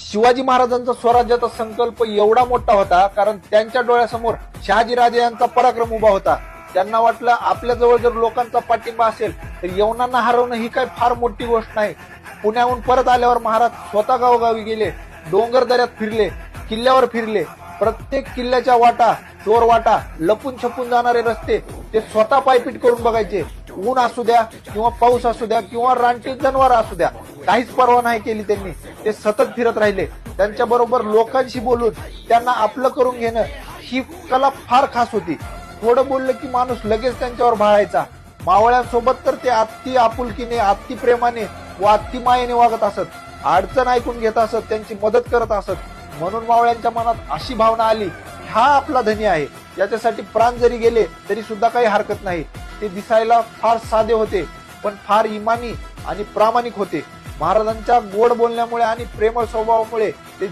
शिवाजी महाराजांचा स्वराज्याचा संकल्प एवढा मोठा होता कारण त्यांच्या डोळ्यासमोर शहाजीराजे यांचा पराक्रम उभा होता. त्यांना वाटलं आपल्याजवळ जर लोकांचा पाठिंबा असेल तर यवनांना हरवणं ही काय फार मोठी गोष्ट नाही. पुण्याहून परत आल्यावर महाराज स्वतः गावोगावी गेले डोंगर दऱ्यात फिरले किल्ल्यावर फिरले. प्रत्येक किल्ल्याच्या वाटा चोर वाटा लपून छपून जाणारे रस्ते ते स्वतः पायपीट करून बघायचे. ऊन असू द्या किंवा पाऊस असू द्या किंवा रानटी जनावर असू द्या. काहीच पर्वा नाही केली त्यांनी. ते सतत फिरत राहिले. त्यांच्या बरोबर लोकांशी बोलून त्यांना आपलं करून घेणं ही कला फार खास होती. थोडं बोललं की माणूस लगेच त्यांच्यावर भाळायचा. मावळ्यांसोबत तर ते अति आपुलकीने अति प्रेमाने व अति मायेने वागत असत. अडचण ऐकून घेत असत त्यांची मदत करत असत. म्हणून मावळ्यांच्या मनात अशी भावना आली हा आपला धनी आहे. याच्यासाठी प्राण जरी गेले तरी सुद्धा काही हरकत नाही. ते दिसायला फार साधे होते पण फार इमानी आणि प्रामाणिक होते. महाराजांच्या गोड बोलण्यामुळे आणि प्रेमळ स्वभावामुळे ते